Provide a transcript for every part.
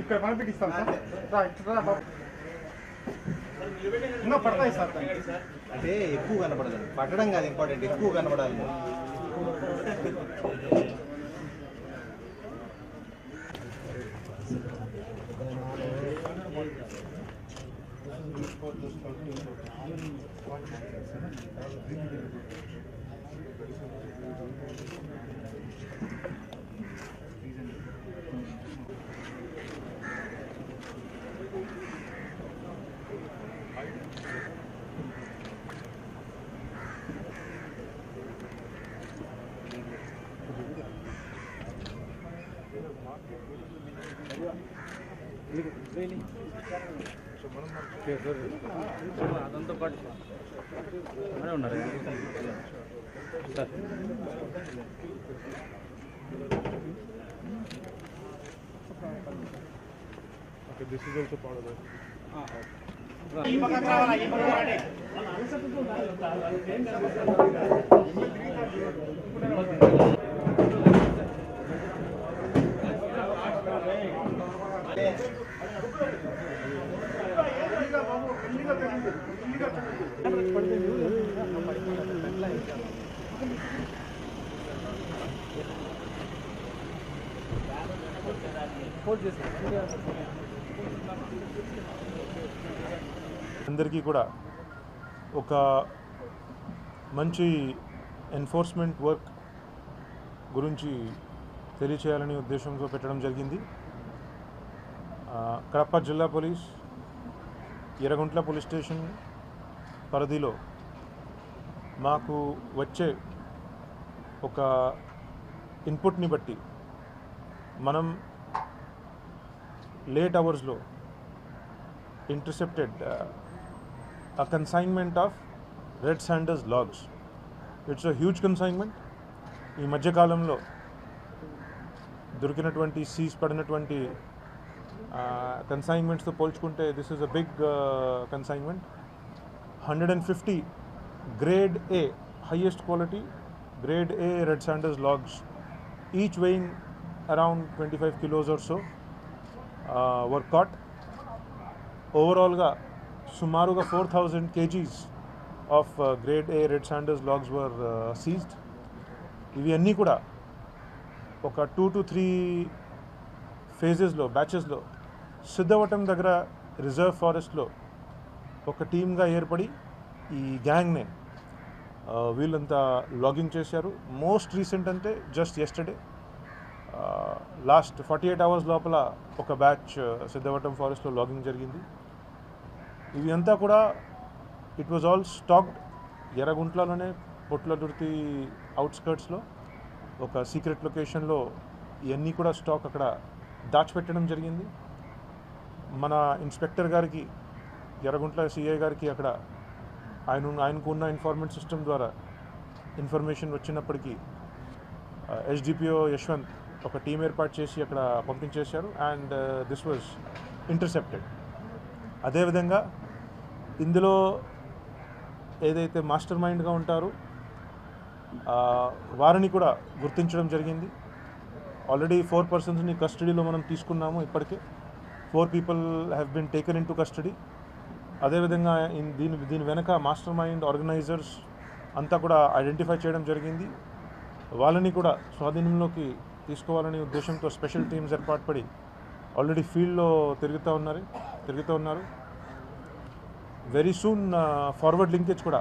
ఇక్కడ పంపిస్తాం సార్. రా, ఇట్లా ఇంకా పడతాయి సార్ అంటే ఎక్కువ కనపడదు పట్టడం కాదు ఇంపార్టెంట్. ఎక్కువ కనపడాలి అదంతా పాటు అనే ఉన్నారు సార్ అందరికీ కూడా ఒక మంచి ఎన్ఫోర్స్మెంట్ వర్క్ గురించి తెలియచేయాలనే ఉద్దేశంతో పెట్టడం జరిగింది. కడప జిల్లా పోలీస్ ఎర్రగుంట్ల పోలీస్ స్టేషన్ పరిధిలో మాకు వచ్చే ఒక ఇన్పుట్ని బట్టి మనం లేట్ అవర్స్లో intercepted uh, a consignment of Red Sanders logs. It's a huge consignment. ఈ మధ్యకాలంలో దొరికినటువంటి సీజ్ పడినటువంటి కన్సైన్మెంట్స్తో పోల్చుకుంటే this is a big consignment hundred and fifty grade A highest quality grade A red sanders logs each weighing around twenty five kilos or so workout ఓవరాల్గా సుమారుగా four thousand kgs of grade A red sanders logs were seized ఇవి అన్నీ కూడా ఒక two to three ఫేజెస్లో బ్యాచెస్లో సిద్ధవటం దగ్గర reserve ఫారెస్ట్లో ఒక టీమ్గా ఏర్పడి ఈ గ్యాంగ్నే uh, వీళ్ళంతా లాగింగ్ చేశారు. మోస్ట్ రీసెంట్ అంటే just yesterday last forty eight hours లోపల ఒక బ్యాచ్ సిద్ధవటం ఫారెస్ట్లో లాగింగ్ జరిగింది. ఇవి అంతా కూడా ఇట్ వాజ్ ఆల్ స్టాక్డ్ ఎర్రగుంట్లలోనే పొట్లదుర్తి అవుట్స్కర్ట్స్లో ఒక సీక్రెట్ లొకేషన్లో ఇవన్నీ కూడా స్టాక్ అక్కడ దాచిపెట్టడం జరిగింది. మన ఇన్స్పెక్టర్ గారికి ఎర్రగుంట్ల సిఐ గారికి అక్కడ ఆయన ఆయనకు ఉన్న ఇన్ఫార్మెంట్ సిస్టమ్ ద్వారా ఇన్ఫర్మేషన్ వచ్చినప్పటికీ ఎస్డిపిఓ యశ్వంత్ ఒక టీం ఏర్పాటు చేసి అక్కడ పంపించేశారు. అండ్ దిస్ వాజ్ ఇంటర్సెప్టెడ్ అదేవిధంగా ఇందులో ఏదైతే మాస్టర్ మైండ్గా ఉంటారో వారిని కూడా గుర్తించడం జరిగింది. ఆల్రెడీ ఫోర్ పర్సన్స్ని కస్టడీలో మనం తీసుకున్నాము ఇప్పటికే. Four people have been taken in to custody అదేవిధంగా దీని దీని వెనక మాస్టర్ మైండ్ ఆర్గనైజర్స్ అంతా కూడా ఐడెంటిఫై చేయడం జరిగింది. వాళ్ళని కూడా స్వాధీనంలోకి తీసుకోవాలనే ఉద్దేశంతో స్పెషల్ టీమ్స్ ఏర్పాటు పడి ఆల్రెడీ ఫీల్డ్లో తిరుగుతూ ఉన్నారు తిరుగుతూ ఉన్నారు. వెరీ సూన్ ఫార్వర్డ్ లింకేజ్ కూడా.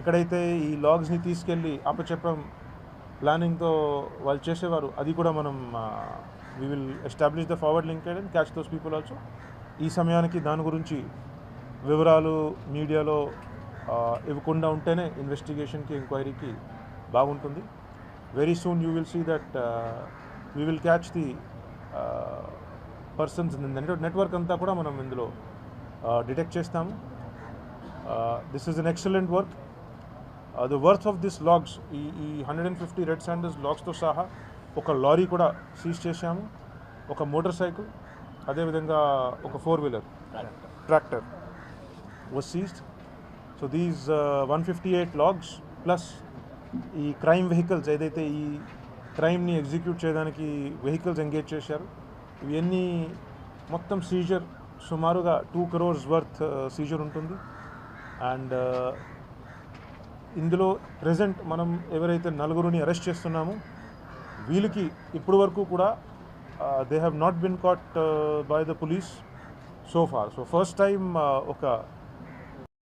ఎక్కడైతే ఈ లాగ్స్ని తీసుకెళ్ళి అప్పచెప్పం ప్లానింగ్తో వాళ్ళు చేసేవారు అది కూడా మనం we will establish the forward linkage and catch those people also ఈ సమయానికి దాని గురించి వివరాలు మీడియాలో uh, ఇవ్వకుండా ఉంటేనే ఇన్వెస్టిగేషన్కి ఎంక్వైరీకి బాగుంటుంది. Very soon you will see that we will catch the persons network అంతా కూడా మనం ఇందులో డిటెక్ట్ చేస్తాము this is an excellent work the worth of this logs ఈ ఈ hundred and fifty red sanders లాగ్స్తో సహా ఒక లారీ కూడా సీజ్ చేశాము. ఒక మోటార్ సైకిల్ అదేవిధంగా ఒక four wheeler tractor was seized. So these uh, 158 logs plus ఈ క్రైమ్ వెహికల్స్ ఏదైతే ఈ క్రైమ్ని ఎగ్జిక్యూట్ చేయడానికి వెహికల్స్ ఎంగేజ్ చేశారు ఇవన్నీ మొత్తం సీజర్ సుమారుగా టూ క్రోర్స్ వర్త్ సీజర్ ఉంటుంది. అండ్ ఇందులో ప్రజెంట్ మనం ఎవరైతే నలుగురిని అరెస్ట్ చేస్తున్నామో వీళ్ళకి ఇప్పటి వరకు కూడా they have not been caught by the police so far so first time ఒక